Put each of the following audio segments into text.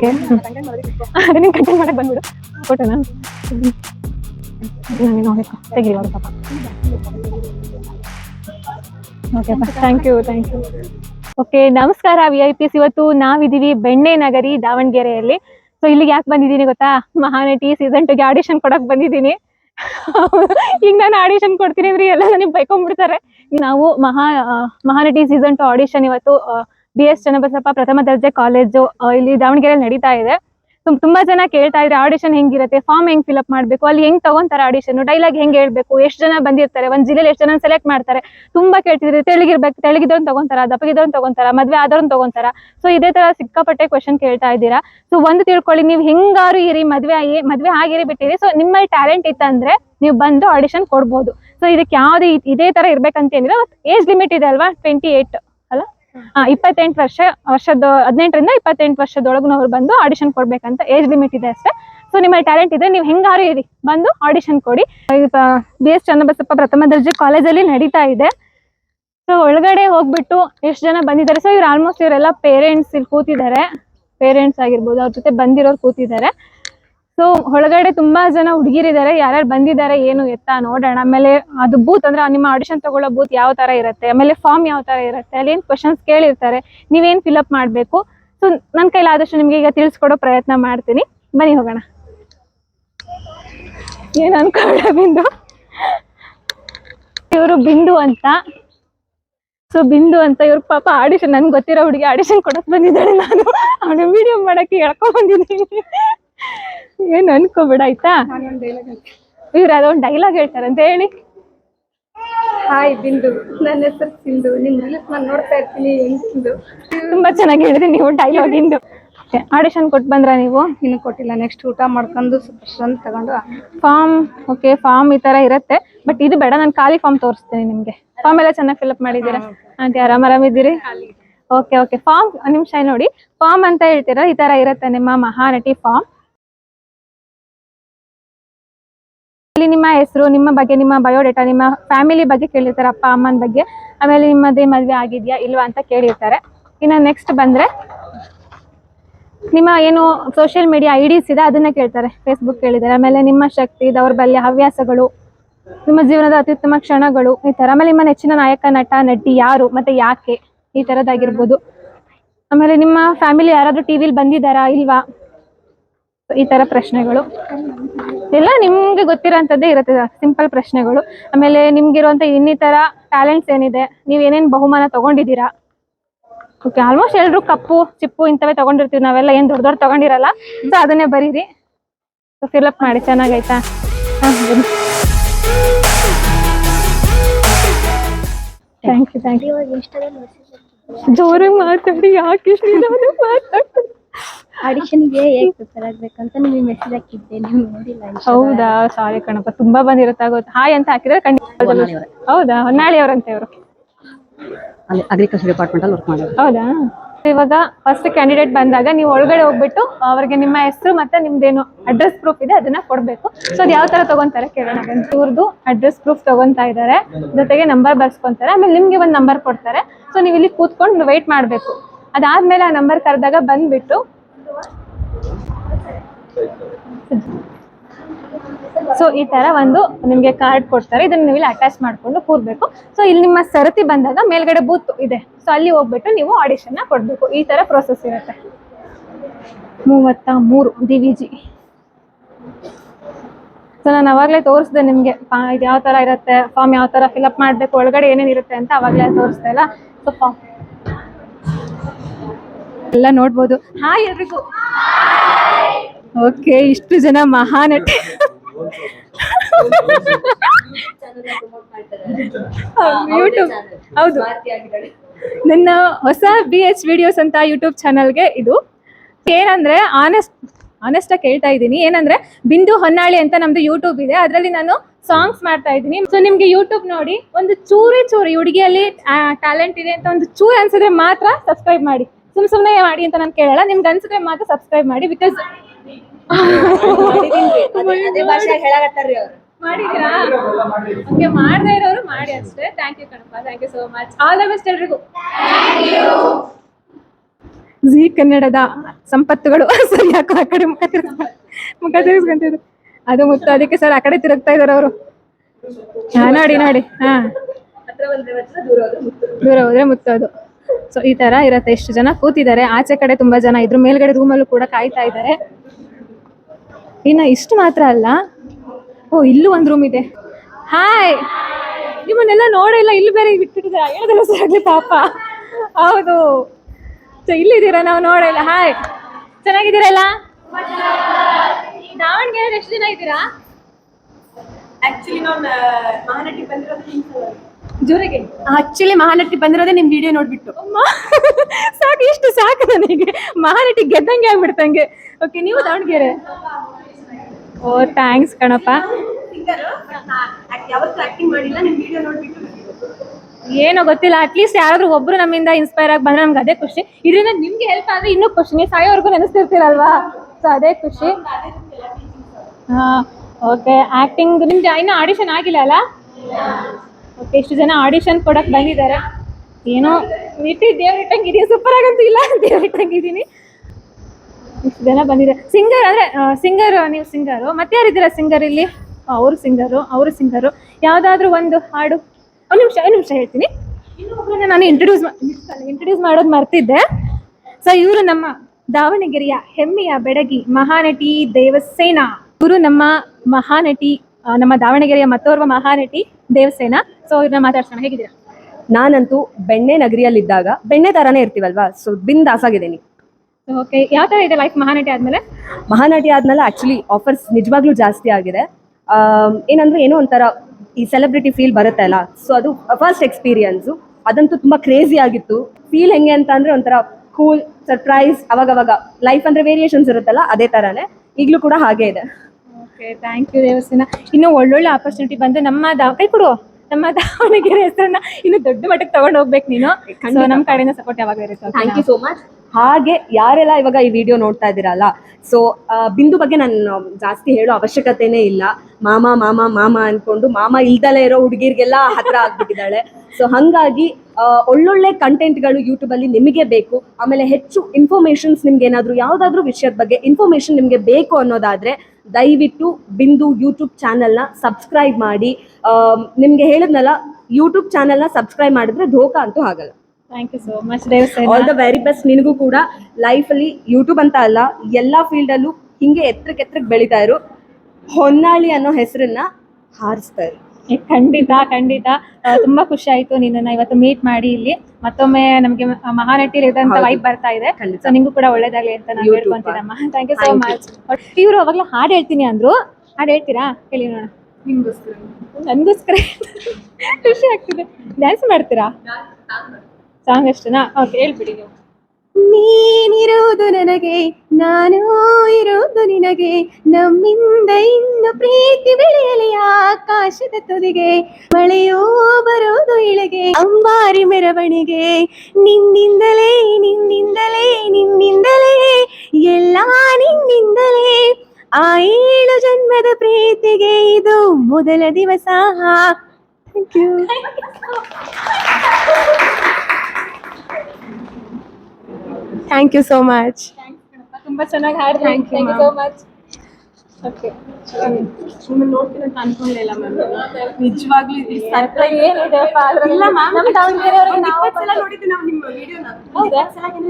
Okay? ಅದೇ ನೀನು content ಮಾಡಕ್ ಬಂದ್ಬಿಡು. ಫೋಟೋನ. ನನಗೆ ನೋಡ್ಬೇಕು. ತೆಗಿರಿ ಅವ್ರ ಪಾಪ. Okay thank you thank you okay ನಮಸ್ಕಾರ ವಿ ಐ ಪಿಸ್ ಇವತ್ತು ನಾವಿದೀವಿ ಬೆಣ್ಣೆ ನಗರಿ ದಾವಣಗೆರೆಯಲ್ಲಿ. ಸೊ ಇಲ್ಲಿಗೆ ಯಾಕೆ ಬಂದಿದ್ದೀನಿ ಗೊತ್ತಾ? ಮಹಾನಟಿ ಸೀಸನ್ ಟುಗೆ ಆಡಿಷನ್ ಕೊಡಕ್ ಬಂದಿದ್ದೀನಿ. ಈಗ ನಾನು ಆಡಿಷನ್ ಕೊಡ್ತೀನಿ ಅಂದ್ರೆ ಎಲ್ಲ ನನಗೆ ಬೈಕೊಂಡ್ಬಿಡ್ತಾರೆ. ನಾವು Maha Mahanati season two audition ಇವತ್ತು ಬಿ ಎಸ್ ಚನ್ನಬಸಪ್ಪ ಪ್ರಥಮ ದರ್ಜೆ ಕಾಲೇಜು ಇಲ್ಲಿ ದಾವಣಗೆರೆಯಲ್ಲಿ ನಡೀತಾ ಇದೆ. ತುಂಬಾ ಜನ ಕೇಳ್ತಾ ಇದ್ರೆ ಆಡಿಷನ್ ಹೆಂಗಿರುತ್ತೆ ಫಾರ್ಮ್ ಹೆಂಗ್ ಫಿಲ್ಅಪ್ ಮಾಡ್ಬೇಕು, ಅಲ್ಲಿ ಹೆಂಗ್ ತಗೊಂತಾರೆ ಆಡಿಷನ್ ಡೈಲಾಗ್ ಹೆಂಗ್ ಹೇಳ್ಬೇಕು, ಎಷ್ಟು ಜನ ಬಂದಿರ್ತಾರೆ, ಒಂದ್ ಜಿಲ್ಲೆಲಿ ಎಷ್ಟು ಜನ ಸೆಲೆಕ್ಟ್ ಮಾಡ್ತಾರೆ, ತುಂಬಾ ಕೇಳ್ತಿದ್ರೆ ತೆಳಗಿರ್ಬೇಕು ತೆಳಗಿದ್ದವ್ರನ್ನ ತಗೊಂತಾರ ದಪ್ಪಗಿದ್ದವ್ರನ್ನ ತಗೊಂತಾರ, ಮದ್ವೆ ಆದವ್ರನ್ನ ತಗೊಂತಾರ. ಸೊ ಇದೇ ತರ ಸಿಕ್ಕಾಪಟ್ಟೆ ಕ್ವಶನ್ ಕೇಳ್ತಾ ಇದ್ದೀರಾ. ಸೊ ಒಂದು ತಿಳ್ಕೊಳ್ಳಿ, ನೀವು ಹೆಂಗಾರು ಇರಿ, ಮದ್ವೆ ಮದ್ವೆ ಆಗಿರಿ ಬಿಟ್ಟಿರಿ. ಸೊ ನಿಮ್ಮಲ್ಲಿ ಟ್ಯಾಲೆಂಟ್ ಇತ್ತಂದ್ರೆ ನೀವು ಬಂದು ಆಡಿಷನ್ ಕೊಡ್ಬೋದು. ಸೊ ಇದಕ್ಕೆ ಯಾವ್ದು ಇದೇ ತರ ಇರ್ಬೇಕಂತ ಏನಿಲ್ಲ ಏಜ್ ಲಿಮಿಟ್ ಇದೆ ಅಲ್ವಾ ಟ್ವೆಂಟಿ ಏಟ್ ಅಲ್ಲ? ಇಪ್ಪತ್ತೆಂಟು ವರ್ಷ, ವರ್ಷದ ಹದಿನೆಂಟರಿಂದ ಇಪ್ಪತ್ತೆಂಟು ವರ್ಷದೊಳಗಿನವ್ರು ಬಂದು ಆಡಿಷನ್ ಕೊಡ್ಬೇಕಂತ ಏಜ್ ಲಿಮಿಟ್ ಇದೆ ಅಷ್ಟೇ. ಸೊ ನಿಮ್ಮಲ್ಲಿ ಟ್ಯಾಲೆಂಟ್ ಇದೆ ನೀವು ಹೆಂಗಾರು ಇರಿ, ಬಂದು ಆಡಿಷನ್ ಕೊಡಿ. ಬಿ ಎಸ್ ಚನ್ನಬಸಪ್ಪ ಪ್ರಥಮ ದರ್ಜೆ ಕಾಲೇಜಲ್ಲಿ ನಡೀತಾ ಇದೆ. ಸೊ ಒಳಗಡೆ ಹೋಗ್ಬಿಟ್ಟು ಎಷ್ಟು ಜನ ಬಂದಿದ್ದಾರೆ? ಸೊ ಇವ್ರು ಆಲ್ಮೋಸ್ಟ್ ಇವರೆಲ್ಲ ಪೇರೆಂಟ್ಸ್ ಇಲ್ಲಿ ಕೂತಿದ್ದಾರೆ. ಪೇರೆಂಟ್ಸ್ ಆಗಿರ್ಬೋದು, ಅವ್ರ ಜೊತೆ ಬಂದಿರೋರು ಕೂತಿದ್ದಾರೆ. ಸೊ ಒಳಗಡೆ ತುಂಬಾ ಜನ ಹುಡುಗಿರಿದ್ದಾರೆ ಯಾರ್ಯಾರು ಬಂದಿದ್ದಾರೆ, ಏನು ಎತ್ತ ನೋಡೋಣ. ಆಮೇಲೆ ಅದು ಬೂತ್ ಅಂದ್ರೆ, ನಿಮ್ಮ ಆಡಿಷನ್ ತಗೊಳ್ಳೋ ಬೂತ್ ಯಾವ ತರ ಇರುತ್ತೆ? ಆಮೇಲೆ ಫಾರ್ಮ್ ಯಾವ ತರ ಇರುತ್ತೆ? ಅಲ್ಲಿ ಏನ್ ಕ್ವಶನ್ಸ್ ಕೇಳಿರ್ತಾರೆ? ನೀವೇನ್ ಫಿಲ್ಅಪ್ ಮಾಡ್ಬೇಕು? ಸೊ ನನ್ನ ಕೈಲಾದಷ್ಟು ನಿಮ್ಗೆ ಈಗ ತಿಳಿಸ್ಕೊಡೋ ಪ್ರಯತ್ನ ಮಾಡ್ತೀನಿ. ಬನ್ನಿ ಹೋಗೋಣ. ಏನ್ ಅನ್ಕೊಂಡ ಬಿಂದು? ಇವರು ಬಿಂದು ಅಂತ. ಸೊ ಬಿಂದು ಅಂತ ಇವ್ರ ಪಾಪ ಆಡಿಷನ್ ನನ್ಗೆ ಗೊತ್ತಿರೋ ಹುಡುಗಿ ಆಡಿಷನ್ ಕೊಡಕ್ ಬಂದಿದ್ದಾಳೆ ನಾನು. ಅವನ ವಿಡಿಯೋ ಮಾಡಕ್ಕೆ ಹೇಳ್ಕೊಂಡ್ ಬಂದಿದ್ದೀನಿ. ಏನ್ ಅನ್ಕೋಬೇಡ ಆಯ್ತಾ? ಇವ್ರು ಅದೊಂದು ಡೈಲಾಗ್ ಹೇಳ್ತಾರಂತ ಅಂತ ಹೇಳಿ. ಹಾಯ್ ಬಿಂದು. ನನ್ನ ಹೆಸರು ಸಿಂಧು. ನಿಮ್ ರೀಲ್ಸ್ ನಾನು ನೋಡ್ತಾ ಇರ್ತೀನಿ. ಸಿಂಧು? ತುಂಬಾ ಚೆನ್ನಾಗಿ ಹೇಳಿದ್ರಿ ನೀವು ಡೈಲಾಗ್ ಇಂದು. ಆಡಿಷನ್ ಕೊಟ್ಟು ಬಂದ್ರ ನೀವು? ಇನ್ನು ಕೊಟ್ಟಿಲ್ಲ. ನೆಕ್ಸ್ಟ್ ಊಟ ಮಾಡ್ಕೊಂಡು ಸ್ವಲ್ಪ ತಗೊಂಡು ಫಾರ್ಮ್ ಓಕೆ ಫಾರ್ಮ್ ಈ ತರ ಇರತ್ತೆ. ಬಟ್ ಇದು ಬೇಡ ನಾನು ಖಾಲಿ ಫಾರ್ಮ್ ತೋರಿಸ್ತೀನಿ ನಿಮ್ಗೆ. ಫಾರ್ಮ್ ಎಲ್ಲ ಚೆನ್ನಾಗಿ ಫಿಲ್ಅಪ್ ಮಾಡಿದ್ದೀರಾ? ಅಂತ ಆರಾಮ್ ಆರಾಮಿದ್ದೀರಿ ಓಕೆ ಓಕೆ ಫಾರ್ಮ್ ನಿಮಿಷ ನೋಡಿ. ಫಾರ್ಮ್ ಅಂತ ಹೇಳ್ತೀರಾ? ಈ ತರ ಇರುತ್ತೆ ನಿಮ್ಮ ಮಹಾನಟಿ ಫಾರ್ಮ್ ಇಲ್ಲಿ ನಿಮ್ಮ ಹೆಸರು, ನಿಮ್ಮ ಬಗ್ಗೆ, ನಿಮ್ಮ ಬಯೋಡೇಟಾ ನಿಮ್ಮ ಫ್ಯಾಮಿಲಿ ಬಗ್ಗೆ ಕೇಳಿರ್ತಾರೆ ಅಪ್ಪ, ಅಮ್ಮನ ಬಗ್ಗೆ. ಆಮೇಲೆ ನಿಮ್ಮದೇ ಮದುವೆ ಆಗಿದ್ಯಾ, ಇಲ್ವಾ ಅಂತ ಕೇಳಿರ್ತಾರೆ. ಇನ್ನು ನೆಕ್ಸ್ಟ್ ಬಂದ್ರೆ ನಿಮ್ಮ ಏನು ಸೋಷಿಯಲ್ ಮೀಡಿಯಾ ಐ ಡಿಸ್ ಇದೆ, ಅದನ್ನ ಕೇಳ್ತಾರೆ. ಫೇಸ್ಬುಕ್ ಕೇಳಿದ್ದಾರೆ. ಆಮೇಲೆ ನಿಮ್ಮ ಶಕ್ತಿ, ದೌರ್ಬಲ್ಯ, ಹವ್ಯಾಸಗಳು, ನಿಮ್ಮ ಜೀವನದ ಅತ್ಯುತ್ತಮ ಕ್ಷಣಗಳು, ಈ ಥರ. ಆಮೇಲೆ ನಿಮ್ಮ ನೆಚ್ಚಿನ ನಾಯಕ, ನಟ, ನಟಿ ಯಾರು, ಮತ್ತೆ ಯಾಕೆ ಈ ಥರದ್ದಾಗಿರ್ಬೋದು. ಆಮೇಲೆ ನಿಮ್ಮ ಫ್ಯಾಮಿಲಿ ಯಾರಾದರೂ ಟಿ ವಿಲಿ ಬಂದಿದ್ದಾರಾ, ಇಲ್ವಾ? ಈ ತರ ಪ್ರಶ್ನೆಗಳು. ಎಲ್ಲ ನಿಮ್ಗೆ ಗೊತ್ತಿರೋಂಥದ್ದೇ ಇರುತ್ತೆ ಸಿಂಪಲ್ ಪ್ರಶ್ನೆಗಳು. ಆಮೇಲೆ ನಿಮ್ಗಿರುವಂತ ಇನ್ನಿತರ ಟ್ಯಾಲೆಂಟ್ಸ್ ಏನಿದೆ ನೀವ್ ಏನೇನ್ ಬಹುಮಾನ ತಗೊಂಡಿದ್ದೀರಾ? ಓಕೆ ಆಲ್ಮೋಸ್ಟ್ ಎಲ್ರು ಕಪ್ಪು ಚಿಪ್ಪು ಇಂಥವೇ ತಗೊಂಡಿರ್ತೀವಿ ನಾವೆಲ್ಲ ಏನ್ ದೊಡ್ಡ ದೊಡ್ಡ ತಗೊಂಡಿರಲ್ಲ. ಸೊ ಅದನ್ನೇ ಬರೀರಿ. ಫಿಲಪ್ ಮಾಡಿ ಚೆನ್ನಾಗೈತಾ ಥ್ಯಾಂಕ್ ಯು ಥ್ಯಾಂಕ್ ಯು ಜೋರಾಗಿ ಮಾತಾಡಿ ಯಾಕೆ ಮಾತಾಡ್ತಾರೆ ಆಡಿಷನ್ಗೆ ಹೇಗೆ ಪ್ರಿಪೇರ್ ಆಗ್ಬೇಕಂತ ನಿಮಗೆ ಮೆಸೇಜ್ ಹಾಕಿದ್ದೆ ನೀವು ನೋಡಿಲ್ಲ ಹೌದಾ? ಸಾರಿ ಕಣಪ್ಪ ತುಂಬಾ ಬಂದಿರುತ್ತೆ ಆಗೋದು. ಹಾಯ್ ಅಂತ ಹಾಕಿದ್ರೆ ಖಂಡಿತ ಹೌದಾ? ಹೊನ್ನಾಳಿ ಅವ್ರಂತ ಇವರು. ಅಲ್ಲಿ ಅಗ್ರಿಕಲ್ಚರ್ ಡಿಪಾರ್ಟ್ಮೆಂಟ್ ಅಲ್ಲಿ ವರ್ಕ್ ಮಾಡೋದು ಹೌದಾ? ಇವಾಗ ಫಸ್ಟ್ ಕ್ಯಾಂಡಿಡೇಟ್ ಬಂದಾಗ ನೀವು ಒಳಗಡೆ ಹೋಗ್ಬಿಟ್ಟು ಅವ್ರಿಗೆ ನಿಮ್ಮ ಹೆಸರು ಮತ್ತೆ ನಿಮ್ದೇನು ಅಡ್ರೆಸ್ ಪ್ರೂಫ್ ಇದೆ ಅದನ್ನ ಕೊಡ್ಬೇಕು. ಸೊ ಅದು ಯಾವ ತರ ತಗೊಂತಾರೆ ಕೇಳೋಣ. ಇವ್ರದ್ದು ಅಡ್ರೆಸ್ ಪ್ರೂಫ್ ತಗೊಂತಾ ಇದ್ದಾರೆ. ಜೊತೆಗೆ ನಂಬರ್ ಬರ್ಸ್ಕೊಂತಾರೆ. ಆಮೇಲೆ ನಿಮ್ಗೆ ಒಂದು ನಂಬರ್ ಕೊಡ್ತಾರೆ. ಸೊ ನೀವು ಇಲ್ಲಿ ಕೂತ್ಕೊಂಡು ವೆಯ್ಟ್ ಮಾಡಬೇಕು. ಅದಾದ್ಮೇಲೆ ಆ ನಂಬರ್ ಕರೆದಾಗ ಬಂದ್ಬಿಟ್ಟು ಸೊ ಈ ತರ ಒಂದು ನಿಮ್ಗೆ ಕಾರ್ಡ್ ಕೊಡ್ತಾರೆ. ಇದನ್ನ ನೀವು ಇಲ್ಲಿ ಅಟ್ಯಾಚ್ ಮಾಡ್ಕೊಂಡು ಕೂರ್ಬೇಕು. ಸೊ ಇಲ್ಲಿ ನಿಮ್ಮ ಸರತಿ ಬಂದಾಗ ಮೇಲ್ಗಡೆ ಬೂತ್ ಇದೆ. ಸೊ ಅಲ್ಲಿ ಹೋಗ್ಬಿಟ್ಟು ನೀವು ಆಡಿಷನ್ನ ಕೊಡ್ಬೇಕು. ಈ ತರ ಪ್ರೊಸೆಸ್ ಇರುತ್ತೆ. ಮೂವತ್ತ ಮೂರು ಡಿ ವಿ ಜಿ ಸೊ ನಾನು ಅವಾಗಲೇ ತೋರಿಸ್ದೆ ನಿಮಗೆ ಇದು ಯಾವ ತರ ಇರುತ್ತೆ ಫಾರ್ಮ್ ಯಾವ ತರ ಫಿಲಪ್ ಮಾಡಬೇಕು, ಒಳಗಡೆ ಏನೇನು ಇರುತ್ತೆ ಅಂತ ಅವಾಗಲೇ ತೋರಿಸ್ದೆ ಅಲ್ಲ? ಸೊ ಫಾರ್ಮ್ ಎಲ್ಲ ನೋಡ್ಬೋದು. ಹಾಯ್ ಎಲ್ರಿಗೂ. ಓಕೆ ಇಷ್ಟು ಜನ ಮಹಾನಟಿ. ಯೂಟ್ಯೂಬ್ ಹೌದು. ನನ್ನ ಹೊಸ ಬಿ ಎಚ್ ವಿಡಿಯೋಸ್ ಅಂತ ಯೂಟ್ಯೂಬ್ ಚಾನಲ್ಗೆ ಇದು. ಏನಂದ್ರೆ ಆನೆಸ್ಟ್ ಆನೆಸ್ಟ್ ಆಗಿ ಕೇಳ್ತಾ ಇದ್ದೀನಿ. ಏನಂದ್ರೆ ಬಿಂದು ಹೊನ್ನಾಳಿ ಅಂತ ನಮ್ದು ಯೂಟ್ಯೂಬ್ ಇದೆ. ಅದರಲ್ಲಿ ನಾನು ಸಾಂಗ್ಸ್ ಮಾಡ್ತಾ ಇದ್ದೀನಿ. ಸೊ ನಿಮ್ಗೆ ಯೂಟ್ಯೂಬ್ ನೋಡಿ ಒಂದು ಚೂರಿ ಚೂರಿ ಹುಡುಗಿಯಲ್ಲಿ ಟ್ಯಾಲೆಂಟ್ ಇದೆ ಅಂತ ಒಂದು ಚೂರು ಅನ್ಸಿದ್ರೆ ಮಾತ್ರ ಸಬ್ಸ್ಕ್ರೈಬ್ ಮಾಡಿ. ಸುಮ್ ಸುಮ್ನೆ ಮಾಡಿ ಅಂತ ನಾನು ಕೇಳಲ್ಲ. ನಿಮ್ಗೆ ಅನ್ಸಿದ್ರೆ ಮಾತ್ರ ಸಬ್ಸ್ಕ್ರೈಬ್ ಮಾಡಿ ಬಿಕಾಸ್ ಮಾಡಿದ್ರಾ ಓಕೆ ಮಾಡದೇ ಇರೋರು ಮಾಡಿ ಅಷ್ಟೇ. ಥ್ಯಾಂಕ್ ಯು ಕಣಪ್ಪ. Thank you so much all the best ಎಲ್ರಿಗೂ. ಜಿ ಕನ್ನಡದ ಸಂಪತ್ತುಗಳು. ಸರಿ ಯಾಕೋ ಆ ಕಡೆ ಮುಖ ತಿರುಗ ಮುಖ ತಿರುಗಿಸ್ಕೊಂತಿದ್ರು. ಅದು ಮುತ್ತು ಅದಕ್ಕೆ ಸರ್ ಆ ಕಡೆ ತಿರುಗ್ತಾ ಇದಾರೆ ಅವರು. ಹಾ ನೋಡಿ ನೋಡಿ. ಹಾ. ದೂರ ಹೋದ್ರೆ ಮುತ್ತೋದು ಸೊ ಈ ತರ ಇರತ್ತೆ. ಎಷ್ಟು ಜನ ಕೂತಿದ್ದಾರೆ. ಆಚೆ ಕಡೆ ತುಂಬಾ ಜನ ಇದ್ರ. ಮೇಲ್ಗಡೆ ರೂಮಲ್ಲೂ ಕೂಡ ಕಾಯ್ತಾ ಇದ್ದಾರೆ. ಇನ್ನ ಇಷ್ಟು ಮಾತ್ರ ಅಲ್ಲ. ಓ, ಇಲ್ಲೂ ಒಂದ್ ರೂಮ್ ಇದೆ. ಹಾಯ್ ನಿಮ್ಮನ್ನೆಲ್ಲ ನೋಡಿಲ್ಲ ಇಲ್ಲಿ. ಬೇರೆ ಬಿಟ್ಬಿಟ್ಟಿದ್ದಾರೆ? ಪಾಪ. ಹೌದು. ಸೊ ಇಲ್ಲಿದ್ದೀರಾ ನಾವು ನೋಡಿಲ್ಲ ಹಾಯ್ ಚೆನ್ನಾಗಿದ್ದೀರಲ್ಲ ದಾವಣಗೆರೆ ಎಷ್ಟು ಜನ ಇದ್ದೀರಾ? ಆಕ್ಚುಲಿ ನಾನು ಮಹಾನಟಿ ಬಂದಿರೋದು ಜೋರಿಗೆ ಆಕ್ಚುಲಿ ಮಹಾನಟಿ ಬಂದಿರೋದೇ ನಿಮ್ ವಿಡಿಯೋ ನೋಡ್ಬಿಟ್ಟು. ಅಮ್ಮ. ಸಾಕು ಇಷ್ಟು ಸಾಕು ನನಗೆ. ಮಹಾನಟಿ ಗೆದ್ದಂಗೆ ಆಗ್ಬಿಡ್ತಂಗೆ ಓಕೆ ನೀವು ದಾವಣಗೆರೆ? ಓ ಥ್ಯಾಂಕ್ಸ್ ಕಣಪ್ಪ. ಏನೋ ಗೊತ್ತಿಲ್ಲ ಅಟ್ಲೀಸ್ಟ್ ಯಾರಾದ್ರೂ ಒಬ್ರು ನಮ್ಮಿಂದ ಇನ್ಸ್ಪೈರ್ ಆಗಿ ಬಂದ್ರೆ ನಮ್ಗೆ ಅದೇ ಖುಷಿ. ಇದರಿಂದ ನಿಮ್ಗೆ ಹೆಲ್ಪ್ ಆದ್ರೆ ಇನ್ನೂ ಖುಷಿ. ನೀವು ಸಾಯೋವರೆಗೂ ನೆನೆಸ್ತಿರ್ತೀರಲ್ವಾ? ಸೊ ಅದೇ ಖುಷಿ. ಹಾ ಓಕೆ ಆಕ್ಟಿಂಗ್ ನಿಮ್ದು ಇನ್ನೂ ಆಡಿಷನ್ ಆಗಿಲ್ಲ ಅಲ್ಲ? ಓಕೆ ಇಷ್ಟು ಜನ ಆಡಿಷನ್ ಕೊಡಕ್ಕೆ ಬಂದಿದ್ದಾರೆ. ಏನೋ ಇಟ್ಟು ದೇವ್ರ ಇಟ್ಟಂಗಿದೀನಿ ಸೂಪರ್ ಆಗಂತೂ ಇಲ್ಲ ದೇವ್ರ ಇಟ್ಟಂಗಿದೀನಿ. ಇಷ್ಟು ಜನ ಬಂದಿದೆ ಸಿಂಗರ್ ಅಂದ್ರೆ ಸಿಂಗರ್ ನೀವು ಸಿಂಗರು ಮತ್ತೆ ಯಾರಿದ್ದೀರಾ ಸಿಂಗರ್ ಇಲ್ಲಿ? ಅವರು ಸಿಂಗರು ಅವರು ಸಿಂಗರು ಯಾವುದಾದ್ರೂ ಒಂದು ಹಾಡು. ಒಂದು ನಿಮಿಷ ಒಂದು ನಿಮಿಷ ಹೇಳ್ತೀನಿ. ಇನ್ನೊಬ್ಬರನ್ನ ನಾನು ಇಂಟ್ರೊಡ್ಯೂಸ್ ಇಂಟ್ರೊಡ್ಯೂಸ್ ಮಾಡೋದು ಮರ್ತಿದ್ದೆ. ಸೊ ಇವರು ನಮ್ಮ ದಾವಣಗೆರೆಯ ಹೆಮ್ಮೆಯ ಬೆಡಗಿ ಮಹಾನಟಿ ದೇವಸೇನಾ. ಇವರು ನಮ್ಮ ಮಹಾನಟಿ ನಮ್ಮ ದಾವಣಗೆರೆಯ ಮತ್ತೋರ್ವ ಮಹಾನಟಿ. ದೇವಸೇನಾ ಸೊ ಇವ್ರನ್ನ ಮಾತಾಡ್ಸೋಣ. ಹೇಗಿದ್ದೀರಾ? ನಾನಂತೂ ಬೆಣ್ಣೆ ನಗರಿಯಲ್ಲಿದ್ದಾಗ ಬೆಣ್ಣೆ ತರಾನೇ ಇರ್ತೀವಲ್ವಾ? ಸೊ ಬಿಂದಾಸ್ ಆಗಿದ್ದೀನಿ ಓಕೆ ಯಾವ ಥರ ಇದೆ ಲೈಫ್ ಮಹಾನಟಿ ಆದ್ಮೇಲೆ? ಮಹಾನಟಿ ಆದ್ಮೇಲೆ ಆಕ್ಚುಲಿ ಆಫರ್ಸ್ ನಿಜವಾಗ್ಲೂ ಜಾಸ್ತಿ ಆಗಿದೆ. ಆಮ್, ಏನಂದ್ರೆ ಏನೋ ಒಂಥರ ಈ ಸೆಲೆಬ್ರಿಟಿ ಫೀಲ್ ಬರುತ್ತೆ ಅಲ್ಲ? ಸೊ ಅದು ಫಸ್ಟ್ ಎಕ್ಸ್ಪೀರಿಯನ್ಸು ಅದಂತೂ ತುಂಬಾ ಕ್ರೇಜಿ ಆಗಿತ್ತು. ಫೀಲ್ ಹೆಂಗೆ ಅಂತ ಅಂದ್ರೆ ಒಂಥರ ಕೂಲ್ ಸರ್ಪ್ರೈಸ್ ಅವಾಗವಾಗ. ಲೈಫ್ ಅಂದ್ರೆ ವೇರಿಯೇಷನ್ಸ್ ಇರುತ್ತಲ್ಲ ಅದೇ ತರಾನೇ. ಈಗಲೂ ಕೂಡ ಹಾಗೆ ಇದೆ. ಓಕೆ ಥ್ಯಾಂಕ್ ಯು ದೇವಸ್ಥಾನ. ಇನ್ನು ಒಳ್ಳೊಳ್ಳೆ ಆಪರ್ಚುನಿಟಿ ಬಂದು ನಮ್ಮ ದಾವ ಕೈ ಕೊಡು. ನಮ್ಮ ದಾವಣಗೆರೆ ಹೆಸರನ್ನ ಇನ್ನು ದೊಡ್ಡ ಮಟ್ಟಕ್ಕೆ ತಗೊಂಡು ಹೋಗ್ಬೇಕು ನೀನು. ಸೊ ನಮ್ಮ ಕಡೆಯಿಂದ ಸಪೋರ್ಟ್ ಯಾವಾಗ ಇರುತ್ತೆ ಥ್ಯಾಂಕ್ ಯು ಸೋ ಮಚ್ ಹಾಗೆ ಯಾರೆಲ್ಲ ಇವಾಗ ಈ ವಿಡಿಯೋ ನೋಡ್ತಾ ಇದ್ದೀರಲ್ಲ? ಸೊ ಬಿಂದು ಬಗ್ಗೆ ನಾನು ಜಾಸ್ತಿ ಹೇಳೋ ಅವಶ್ಯಕತೆನೇ ಇಲ್ಲ. ಮಾಮ ಮಾಮ ಮಾಮ ಅನ್ಕೊಂಡು, ಮಾಮ ಇಲ್ದಲೇ ಇರೋ ಹುಡುಗಿರ್ಗೆಲ್ಲ ಹತ್ರ ಆಗ್ಬಿಟ್ಟಿದ್ದಾಳೆ. ಸೊ ಹಂಗಾಗಿ ಒಳ್ಳೊಳ್ಳೆ ಕಂಟೆಂಟ್ಗಳು ಯೂಟ್ಯೂಬಲ್ಲಿ ನಿಮಗೆ ಬೇಕು. ಆಮೇಲೆ ಹೆಚ್ಚು ಇನ್ಫಾರ್ಮೇಷನ್ಸ್ ನಿಮ್ಗೆ ಏನಾದರೂ ಯಾವುದಾದ್ರೂ ವಿಷಯದ ಬಗ್ಗೆ ಇನ್ಫಾರ್ಮೇಷನ್ ನಿಮಗೆ ಬೇಕು ಅನ್ನೋದಾದ್ರೆ, ದಯವಿಟ್ಟು ಬಿಂದು ಯೂಟ್ಯೂಬ್ ಚಾನಲ್ನ ಸಬ್ಸ್ಕ್ರೈಬ್ ಮಾಡಿ. ನಿಮಗೆ ಹೇಳಿದ್ನಲ್ಲ ಯೂಟ್ಯೂಬ್ ಚಾನಲ್ನ ಸಬ್ಸ್ಕ್ರೈಬ್ ಮಾಡಿದ್ರೆ ಧೋಕಾ ಅಂತೂ ಆಗಲ್ಲ. Thank you so much all the very best ನಿನಗೂ ಕೂಡ. ಲೈಫಲ್ಲಿ ಯೂಟ್ಯೂಬ್ ಅಂತ ಅಲ್ಲ ಎಲ್ಲ ಫೀಲ್ಡಲ್ಲೂ ಹಿಂಗೆ ಎತ್ತರಕ್ಕೆ ಎತ್ತರಕ್ಕೆ ಬೆಳೀತಾ ಇರು. ಹೊನ್ನಾಳಿ ಅನ್ನೋ ಹೆಸರನ್ನ ಹಾರಿಸ್ತಾ ಇರು. ಖಂಡಿತ ಖಂಡಿತ. ತುಂಬಾ ಖುಷಿ ಆಯ್ತು ನಿನ್ನನ್ನ ಇವತ್ತು ಮೀಟ್ ಮಾಡಿ ಇಲ್ಲಿ. ಮತ್ತೊಮ್ಮೆ ನಮಗೆ ಮಹಾನಟಿಯಲ್ಲಿ ಇದಂತ ಹೌದು. ವೈಬ್ ಬರ್ತಾ ಇದೆ. ಸೊ ನಿಂಗೂ ಕೂಡ ಒಳ್ಳೇದಾಗ್ಲಿ ಅಂತ ನಾನು ಹೇಳ್ಕೊಂತೀನಮ್ಮ ಥ್ಯಾಂಕ್ ಯು ಸೋ ಮಚ್ ಇವರು ಅವಾಗಲೇ ಹಾಡು ಹೇಳ್ತೀನಿ ಅಂದ್ರು. ಹಾಡು ಹೇಳ್ತೀರಾ? ಹೇಳಿ ನೋಡೋಣ. ನಿಮ್ಗೋಸ್ಕರ. ನನಗೋಸ್ಕರ? ಖುಷಿ ಆಗ್ತಿದೆ. ಡ್ಯಾನ್ಸ್ ಮಾಡ್ತೀರಾ? ಸಾಂಗ್ ಅಷ್ಟೇನಾ ಓಕೆ ಹೇಳ್ಬಿಡಿ ನೀವು. ನೀನಿರುವುದು ನನಗೆ ನಾನು ಇರುವುದು ನಿನಗೆ ನಮ್ಮಿಂದ ಇನ್ನು ಪ್ರೀತಿ ಬೆಳೆಯಲಿ ಆಕಾಶದ ತುದಿಗೆ ಮಳೆಯೋ ಬರೋದು ಇಳಿಗೆ ಅಂಬಾರಿ ಮೆರವಣಿಗೆ ನಿನ್ನಿಂದಲೇ ನಿನ್ನಿಂದಲೇ ನಿನ್ನಿಂದಲೇ ಎಲ್ಲ ನಿನ್ನಿಂದಲೇ ಆ ಏಳು ಜನ್ಮದ ಪ್ರೀತಿಗೆ ಇದು ಮೊದಲ ದಿವಸ. Thank you thank you so much ತುಂಬಾ ಚೆನ್ನಾಗಿ ಹಾಡ್ Thank you, thank you. So much okay ನಿಮ್ಮನ್ನ ನೋಡ್ತೀನಿ ಅಂತ ಅನ್ಕೊಂಡಿಲ್ಲ ಮ್ಯಾಮ್ ನಿಜವಾಗ್ಲೂ ಏನಿದೆಪ್ಪ ಅದ್ರಲ್ಲಿ ಇಲ್ಲ ಮ್ಯಾಮ್ ನಮ್ಮ ದಾವಣಗೆರೆಯವ್ರಿಗೆ ನಾವು ಸಲ ನೋಡಿದ್ದೆ ನಾವು ನಿಮ್ಮ ವಿಡಿಯೋನ ಹೌದಾ?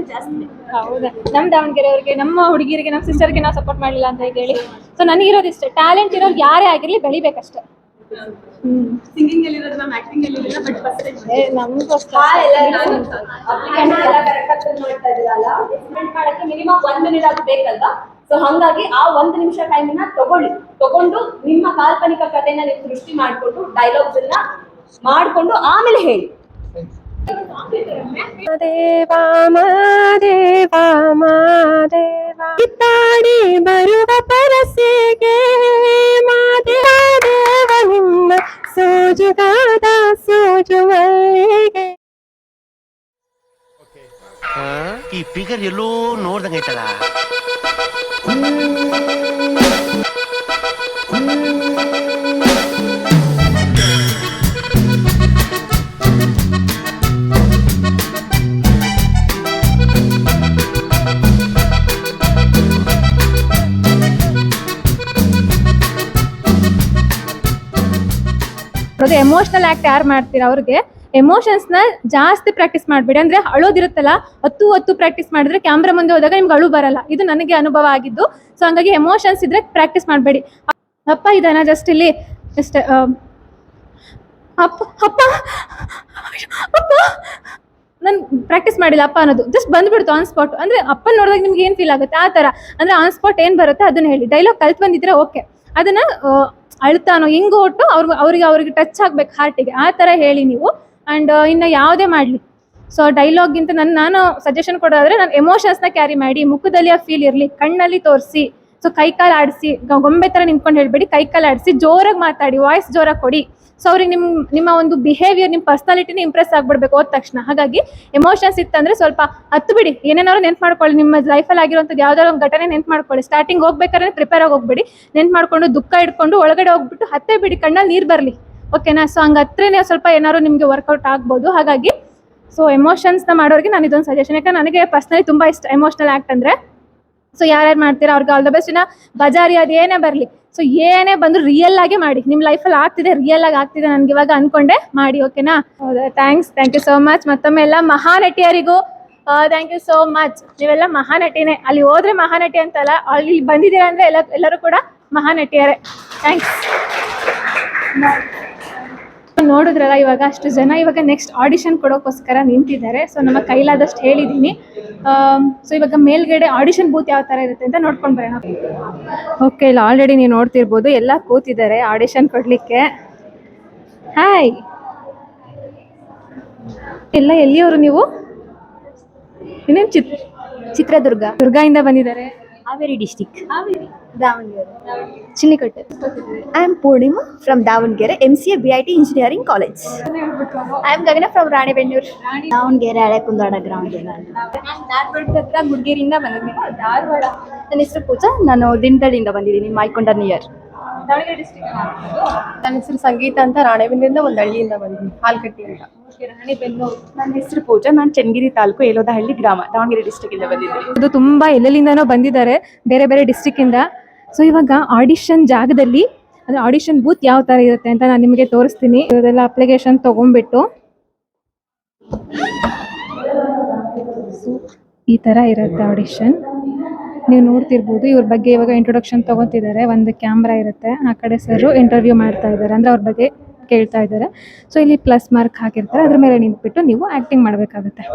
ಜಾಸ್ತಿ. ಹೌದಾ? ನಮ್ಮ ದಾವಣಗೆರೆಯವ್ರಿಗೆ ನಮ್ಮ ಹುಡುಗಿರಿಗೆ ನಮ್ಮ ಸಿಸ್ಟರ್ಗೆ ನಾವು ಸಪೋರ್ಟ್ ಮಾಡಲಿಲ್ಲ ಅಂತ ಹೇಳಿ. ಸೊ ನನಗಿರೋದಿಷ್ಟೇ. ಟ್ಯಾಲೆಂಟ್ ಇರೋರು ಯಾರೇ ಆಗಿರ್ಲಿ ಬೆಳಿಬೇಕಷ್ಟೇ. ಸಿಂಗಿಂಗ್ ಅಲ್ಲಿ ಇರೋದು ಮ್ಯಾಮ್ ಆಕ್ಟಿಂಗ್ ಅಲ್ಲಿ ಇರೋದಿಲ್ಲ ಬಟ್ ಫಸ್ಟ್ ಏ ಮಾಡಕ್ಕೆ ಮಿನಿಮಮ್ 1 ಮಿನಿಟ್ ಆದ್ರೂ ಬೇಕಲ್ವಾ? ಸೊ ಹಾಗಾಗಿ ಆ ಒಂದು ನಿಮಿಷ ಟೈಮನ್ನ ತಗೊಳ್ಳಿ. ತಗೊಂಡು ನಿಮ್ಮ ಕಾಲ್ಪನಿಕ ಕಥೆನ ನೀವು ಸೃಷ್ಟಿ ಮಾಡ್ಕೊಂಡು ಡೈಲಾಗ್ಸ್ ಅನ್ನ ಮಾಡ್ಕೊಂಡು ಆಮೇಲೆ ಹೇಳಿ. ಮಾದೇವಾ ಮಾದೇವಾ ಮಾದೇವಾ ಕಿತ್ತಾಡಿ ಬರುವ ಪರಸೆಗೆ ಈ ಫಿಗರ್ ಎಲ್ಲೋ ನೋಡ್ದಂಗೈತಲ್ಲ ಎಮೋಷನಲ್ ಆಕ್ಟ್ ಯಾರು ಮಾಡ್ತೀರಾ ಅವ್ರಿಗೆ? ಎಮೋಷನ್ಸ್ನ ಜಾಸ್ತಿ ಪ್ರಾಕ್ಟೀಸ್ ಮಾಡಬೇಡಿ. ಅಂದ್ರೆ ಅಳೋದಿರುತ್ತಲ್ಲ, ಹತ್ತು ಹತ್ತು ಪ್ರಾಕ್ಟೀಸ್ ಮಾಡಿದ್ರೆ ಕ್ಯಾಮ್ರಾ ಮುಂದೆ ಹೋದಾಗ ನಿಮ್ಗೆ ಅಳು ಬರಲ್ಲ. ಇದು ನನಗೆ ಅನುಭವ ಆಗಿದ್ದು. ಸೊ ಹಂಗಾಗಿ ಎಮೋಷನ್ಸ್ ಇದ್ರೆ ಪ್ರಾಕ್ಟೀಸ್ ಮಾಡಬೇಡಿ. ಅಪ್ಪ ಇದಾನ ಜಸ್ಟ್ ಇಲ್ಲಿ. ಜಸ್ಟ್ ಅಪ್ಪ ಅಪ್ಪ ಅಪ್ಪ! ನಾನು ಪ್ರಾಕ್ಟೀಸ್ ಮಾಡಿಲ್ಲ ಅಪ್ಪ ಅನ್ನೋದು. ಜಸ್ಟ್ ಬಂದ್ಬಿಡ್ತು ಆನ್ ಸ್ಪಾಟ್ ಅಂದ್ರೆ ಅಪ್ಪನ ನೋಡಿದಾಗ ನಿಮ್ಗೆ ಏನು ಫೀಲ್ ಆಗುತ್ತೆ? ಆ ಥರ. ಅಂದ್ರೆ ಆನ್ ಸ್ಪಾಟ್ ಏನು ಬರುತ್ತೆ? ಅದನ್ನ ಹೇಳಿ. ಡೈಲಾಗ್ ಕಲ್ತು ಬಂದಿದ್ರೆ ಓಕೆ ಅದನ್ನ ಅಳ್ತಾನೋ, ಹೆಂಗೋ ಒಟ್ಟು ಅವ್ರಿಗೆ ಅವ್ರಿಗೆ ಅವ್ರಿಗೆ ಟಚ್ ಆಗ್ಬೇಕು ಹಾರ್ಟಿಗೆ ಆ ಥರ ಹೇಳಿ ನೀವು. ಆ್ಯಂಡ್ ಇನ್ನು ಯಾವುದೇ ಮಾಡಲಿ. ಸೊ ಡೈಲಾಗಿಂತ ನನ್ನ ನಾನು ಸಜೆಷನ್ ಕೊಡೋದಾದ್ರೆ ನಾನು ಎಮೋಷನ್ಸ್ನ ಕ್ಯಾರಿ ಮಾಡಿ ಮುಖದಲ್ಲಿ ಆ ಫೀಲ್ ಇರಲಿ, ಕಣ್ಣಲ್ಲಿ ತೋರಿಸಿ ಸೊ ಕೈ ಕಾಲು ಆಡಿಸಿ ಗೊಂಬೆ ಥರ ನಿಂತ್ಕೊಂಡು ಹೇಳ್ಬೇಡಿ, ಕೈ ಕಾಲು ಆಡಿಸಿ, ಜೋರಾಗಿ ಮಾತಾಡಿ ವಾಯ್ಸ್ ಜೋರಾಗಿ ಕೊಡಿ. ಸೊ ಅವ್ರಿಗೆ ನಿಮ್ಮ ನಿಮ್ಮ ಒಂದು ಬಿಹೇವಿಯರ್ ನಿಮ್ಮ ಪರ್ಸ್ನಾಲಿಟಿನ ಇಂಪ್ರೆಸ್ ಆಗಿಬಿಡ್ಬೇಕು ಹೋದ ತಕ್ಷಣ. ಹಾಗಾಗಿ ಎಮೋಷನ್ಸ್ ಇತ್ತಂದರೆ ಸ್ವಲ್ಪ ಹತ್ತು ಬಿಡಿ. ಏನೇನಾದ್ರು ನೆನ್ಪು ಮಾಡ್ಕೊಳ್ಳಿ. ನಿಮ್ಮ ಲೈಫಲ್ಲಿ ಆಗಿರುವಂಥದ್ದು ಯಾವ್ದಾದ್ರು ಒಂದು ಘಟನೆ ನೆನ್ಪು ಮಾಡ್ಕೊಳ್ಳಿ. ಸ್ಟಾರ್ಟಿಂಗ್ ಹೋಗ್ಬೇಕಾದ್ರೆ ಪ್ರಿಪೇರ್ ಆಗಿ ಹೋಗ್ಬಿಡಿ. ನೆನ್ಪು ಮಾಡಿಕೊಂಡು ದುಃಖ ಇಟ್ಕೊಂಡು ಒಳಗಡೆ ಹೋಗ್ಬಿಟ್ಟು ಹತ್ತೇ ಬಿಡಿ. ಕಣ್ಣಲ್ಲಿ ನೀರು ಬರಲಿ. ಓಕೆನಾ ಸೊ ಹಂಗೆ ಹತ್ರನೇ ಸ್ವಲ್ಪ ಏನಾದ್ರು ನಿಮಗೆ ವರ್ಕೌಟ್ ಆಗ್ಬೋದು. ಹಾಗಾಗಿ ಸೊ ಎಮೋಷನ್ಸ್ನ ಮಾಡೋರಿಗೆ ನಾನು ಇದೊಂದು ಸಜೆಷನ್ ಯಾಕಂದ್ರೆ ನನಗೆ ಪರ್ಸ್ನಲಿ ತುಂಬ ಇಷ್ಟ ಎಮೋಷನಲ್ ಆ್ಯಕ್ಟ್ ಅಂದರೆ. ಸೊ ಯಾರ್ಯಾರು ಮಾಡ್ತೀರಾ, ಅವ್ರಿಗೆ ಆಲ್ ದ ಬೆಸ್ಟ್ ಇನ್ನ ಬಜಾರಿ ಅದು ಏನೇ ಬರಲಿ ಸೊ ಏನೇ ಬಂದರೂ ರಿಯಲ್ ಮಾಡಿ. ನಿಮ್ಮ ಲೈಫಲ್ಲಿ ಆಗ್ತಿದೆ ರಿಯಲ್ ಆಗಿ ಆಗ್ತಿದೆ ನನ್ಗೆ ಇವಾಗ ಅನ್ಕೊಂಡೆ ಮಾಡಿ ಓಕೆನಾ ಹೌದಾ thanks thank you so much ಮತ್ತೊಮ್ಮೆ ಎಲ್ಲ ಮಹಾನಟಿಯರಿಗೂ ಥ್ಯಾಂಕ್ ಯು ಸೋ ಮಚ್ ನೀವೆಲ್ಲ ಮಹಾನಟಿನೇ. ಅಲ್ಲಿ ಹೋದ್ರೆ ಮಹಾನಟಿ ಅಂತಲ್ಲ, ಅಲ್ಲಿ ಬಂದಿದ್ದೀರಾ ಅಂದರೆ ಎಲ್ಲ ಎಲ್ಲರೂ ಕೂಡ ಮಹಾನಟಿಯರೇ ಥ್ಯಾಂಕ್ಸ್ ನೋಡಿದ್ರಲ್ಲ, ಇವಾಗ ಅಷ್ಟು ಜನ ಇವಾಗ ನೆಕ್ಸ್ಟ್ ಆಡಿಷನ್ ಕೊಡೋಕ್ಕೋಸ್ಕರ ನಿಂತಿದ್ದಾರೆ. ಸೊ ನಮ್ಮ ಕೈಲಾದಷ್ಟು ಹೇಳಿದ್ದೀನಿ ಸೊ ಇವಾಗ ಮೇಲ್ಗಡೆ ಆಡಿಷನ್ ಬೂತ್ ಯಾವ ಥರ ಇರುತ್ತೆ ಅಂತ ನೋಡ್ಕೊಂಡು ಬರೋಣ. ಓಕೆ ಇಲ್ಲಿ ಆಲ್ರೆಡಿ ನೀವು ನೋಡ್ತಿರ್ಬೋದು. ಎಲ್ಲ ಕೂತಿದ್ದಾರೆ ಆಡಿಷನ್ ಕೊಡಲಿಕ್ಕೆ. ಹಾಯ್ ಎಲ್ಲ ಎಲ್ಲಿಯವರು ನೀವು? ಇನ್ನೇನು ಚಿತ್ರ ಚಿತ್ರದುರ್ಗ? ದುರ್ಗಾಯಿಂದ ಬಂದಿದ್ದಾರೆ. Haveri district Davanagere. Chinnikatte. I am Purnima from Davanagere M C A B I T engineering college I am Gagana from Ranebennur Davanagere ಹಳೆ ಕುಂದಾಡ ಗ್ರೌಂಡ್ ಹತ್ರ ಗುಡ್ಗೇರಿಯಿಂದ ಬಂದಿದ್ದೀನಿ. ಧಾರವಾಡ. ನನ್ನ ಹೆಸರು ಪೂಜಾ. ನಾನು ದಿನದಳ್ಳಿಯಿಂದ ಬಂದಿದ್ದೀನಿ ಮೈಕೊಂಡ ನಿಯರ್ ದಾವಣಗೆರೆ ನನ್ನ ಹೆಸರು ಸಂಗೀತ ಅಂತ ರಾಣೆಬೆನ್ನೂರಿಂದ ಒಂದು ಹಳ್ಳಿಯಿಂದ ಬಂದಿದ್ದೀನಿ ಅಂತ. ರಾಣಿಬೆನ್ನೂರು. ನನ್ನ ಹೆಸರು ಪೂಜಾ ನಾನು ಚನ್ನಗಿರಿ ತಾಲೂಕು ಏಲೋದಹಳ್ಳಿ ಗ್ರಾಮ ದಾವಣಗೆರೆ ಡಿಸ್ಟಿಕ್ಕಿಂದ ಬಂದಿದ್ದೀನಿ. ಇದು ತುಂಬಾ ಎಲ್ಲೆಲ್ಲಿಂದನೋ ಬಂದಿದ್ದಾರೆ ಬೇರೆ ಬೇರೆ ಡಿಸ್ಟಿಕ್ ಇಂದ. ಸೊ ಇವಾಗ ಆಡಿಷನ್ ಜಾಗದಲ್ಲಿ ಅಂದ್ರೆ ಆಡಿಷನ್ ಬೂತ್ ಯಾವ ತರ ಇರುತ್ತೆ ಅಂತ ನಾನು ನಿಮಗೆ ತೋರಿಸ್ತೀನಿ. ಇವರೆಲ್ಲ ಅಪ್ಲಿಕೇಶನ್ ತಗೊಂಡ್ಬಿಟ್ಟು. ಈ ತರ ಇರುತ್ತೆ ಆಡಿಷನ್ ನೀವು ನೋಡ್ತಿರ್ಬೋದು, ಇವ್ರ ಬಗ್ಗೆ ಇವಾಗ ಇಂಟ್ರೊಡಕ್ಷನ್ ತಗೋತಿದ್ದಾರೆ ಒಂದು ಕ್ಯಾಮ್ರಾ ಇರುತ್ತೆ. ಆ ಕಡೆ ಸರ್ ಇಂಟರ್ವ್ಯೂ ಮಾಡ್ತಾ ಇದ್ದಾರೆ ಅಂದ್ರೆ ಅವ್ರ ಬಗ್ಗೆ ಕೇಳ್ತಾ ಇದ್ದಾರೆ ಸೊ ಇಲ್ಲಿ ಪ್ಲಸ್ ಮಾರ್ಕ್ ಹಾಕಿರ್ತಾರೆ. ಅದ್ರ ಮೇಲೆ ನಿಂತ್ಬಿಟ್ಟು ನೀವು ಆಕ್ಟಿಂಗ್ ಮಾಡಬೇಕಾಗುತ್ತೆ.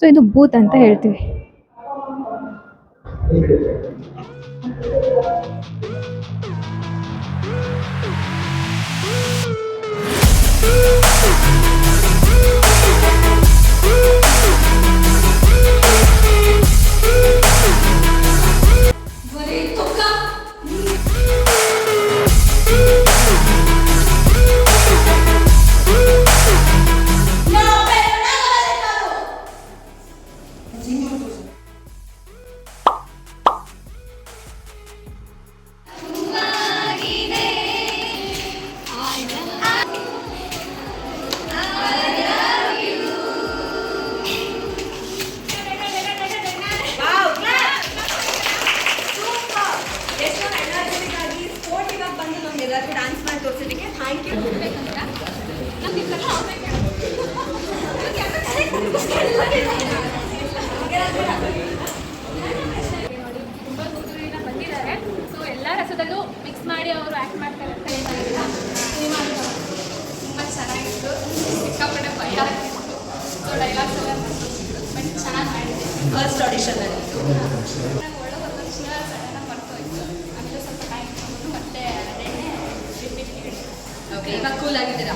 ಸೊ ಇದು ಬೂತ್ ಅಂತ ಹೇಳ್ತೀವಿ. ಓಕೆ ಇವಾಗ ಕೂಲ್ ಆಗಿದ್ದೀರಾ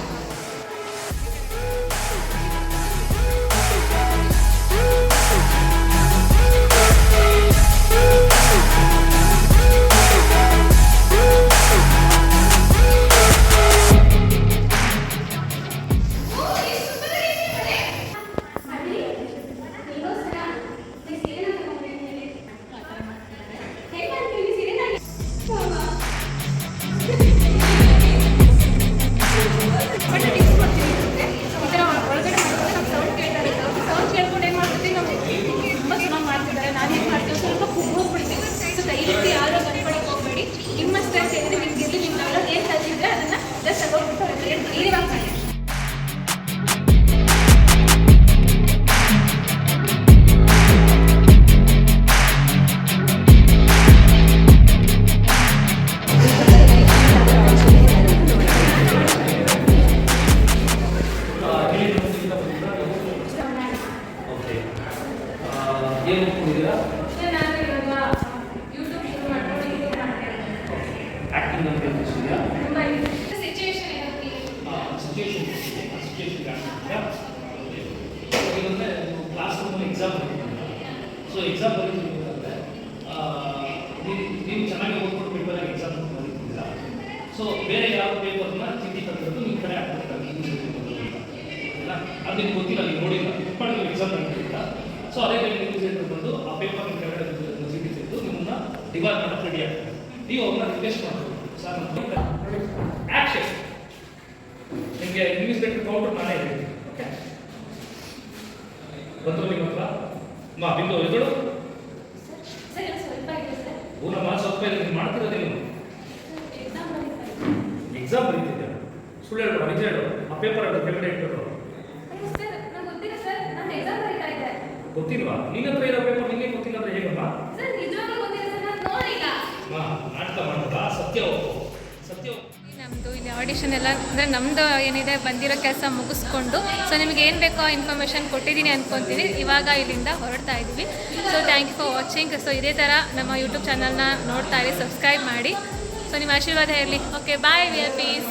ನೀವು ಮಾಡಿ ನೀವು ಎಕ್ಸಾಮ್ ಮಾಡ್ತಿದ್ದೀರಾ ಸೊ ಅದೇ ರೀತಿ ನ್ಯೂಸ್ ಬಂದು ಆ ಪೇಪರ್ ನಿಮ್ಮ ಕೆಳಗಡೆ ತೆಗೆದು ನಿಮ್ಮನ್ನ ಡಿಪಾರ್ಟ್ಮೆಂಟ್ ಮಾಡೋಕ್ಕೆ ರೆಡಿ ಆಗ್ತದೆ ನೀವು ಅವ್ರನ್ನ ರಿಕ್ವೆಸ್ಟ್ ಮಾಡಬೇಕು ಸರ್ ಆ್ಯಕ್ಷನ್ ನಿಮಗೆ ನ್ಯೂಸ್ ಲೆಟರ್ ಕೌಂಟರ್ ನಾನೇ ಹೇಳ್ತೀನಿ ಓಕೆ ಬಂದ್ರು ನಿಮ್ಮ ಹತ್ರ? ಮಾ ಬಿಂದು ಎದುರು? ಊನಮ್ಮ ಸ್ವಲ್ಪ ನೀನು ಮಾಡ್ತಿರೋದೇ ನೀವು ಎಕ್ಸಾಮ್ ಬರೀತಿದ್ದೆ ಸುಳ್ಳು ಹೇಳೋ ನಿಜ ಹೇಳು. ಆ ಪೇಪರ್ ಅದು ಕೆಳಗಡೆ ಇಟ್ಬಿಟ್ಟು ಗೊತ್ತಿಲ್ವಾ? ನಿನ್ನ ಹತ್ರ ಇರೋ ಪೇಪರ್ ನಿಮಗೆ ಗೊತ್ತಿಲ್ಲ ಅಂದ್ರೆ ಹೇಗಮ್ಮ ನಾಟಕ ಸತ್ಯ ಸತ್ಯ ನಮ್ಮದು ಇಲ್ಲಿ ಆಡಿಷನ್ ಎಲ್ಲ ಅಂದರೆ ನಮ್ಮದು ಏನಿದೆ ಬಂದಿರೋ ಕೆಲಸ ಮುಗಿಸ್ಕೊಂಡು ಸೊ ನಿಮಗೆ ಏನು ಬೇಕೋ ಇನ್ಫಾರ್ಮೇಷನ್ ಕೊಟ್ಟಿದ್ದೀನಿ ಅಂದ್ಕೊತೀನಿ ಇವಾಗ ಇಲ್ಲಿಂದ ಹೊರಡ್ತಾ ಇದ್ದೀವಿ. So thank you for watching so ಇದೇ ಥರ ನಮ್ಮ ಯೂಟ್ಯೂಬ್ ಚಾನಲ್ನ ನೋಡ್ತಾ ಇರಿ ಸಬ್ಸ್ಕ್ರೈಬ್ ಮಾಡಿ. ಸೊ ನಿಮ್ಮ ಆಶೀರ್ವಾದ ಇರಲಿ. Okay bye we are peace